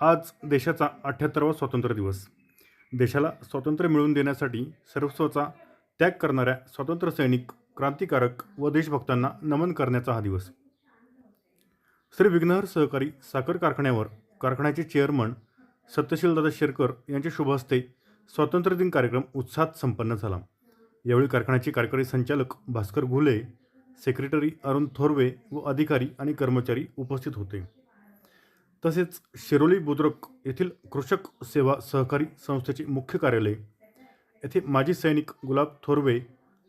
आज देशाचा अठ्ठ्याहत्तरावा स्वातंत्र्य दिवस. देशाला स्वातंत्र्य मिळवून देण्यासाठी सर्वस्वाचा त्याग करणाऱ्या स्वातंत्र्य सैनिक क्रांतिकारक व देशभक्तांना नमन करण्याचा हा दिवस. श्री विघ्नहर सहकारी साखर कारखान्यावर कारखान्याचे चेअरमन सत्यशीलदादा शेरकर यांच्या शुभ हस्ते स्वातंत्र्य दिन कार्यक्रम उत्साहात संपन्न झाला. यावेळी कारखान्याचे कार्यकारी संचालक भास्कर घुले सेक्रेटरी अरुण थोरवे व अधिकारी आणि कर्मचारी उपस्थित होते. तसेच शिरोली बुद्रुक येथील कृषक सेवा सहकारी संस्थेचे मुख्य कार्यालय. येथे माजी सैनिक गुलाब थोरवे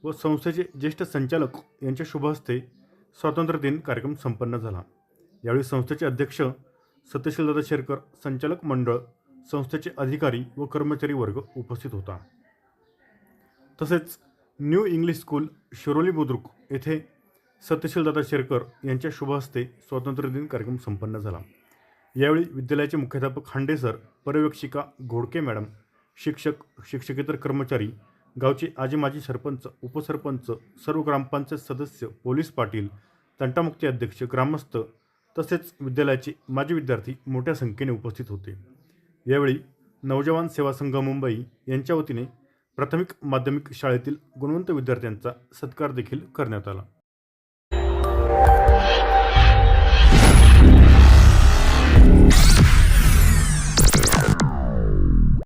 व संस्थेचे ज्येष्ठ संचालक यांच्या शुभहस्ते स्वातंत्र्यदिन स्वातंत्र्य दिन कार्यक्रम संपन्न झाला. यावेळी संस्थेचे अध्यक्ष सत्यशीलदादा शेरकर संचालक मंडळ संस्थेचे अधिकारी व कर्मचारी वर्ग उपस्थित होता. तसेच new English school Shiroli Budruk येथे सत्यशीलदादा शेरकर यांच्या शुभहस्ते स्वातंत्र्यदिन स्वातंत्र्य दिन कार्यक्रम संपन्न झाला. यावेळी विद्यालयाचे मुख्याध्यापक खांडेसर पर्यवेक्षिका घोडके मॅडम शिक्षक शिक्षकेतर कर्मचारी गावचे आजी माजी सरपंच उपसरपंच सर्व ग्रामपंचायत सदस्य पोलीस पाटील तंटामुक्ती अध्यक्ष ग्रामस्थ तसेच विद्यालयाचे माजी विद्यार्थी मोठ्या संख्येने उपस्थित होते. यावेळी नवजवान सेवा संघ मुंबई यांच्या वतीने प्राथमिक माध्यमिक शाळेतील गुणवंत विद्यार्थ्यांचा सत्कार देखील करण्यात आला.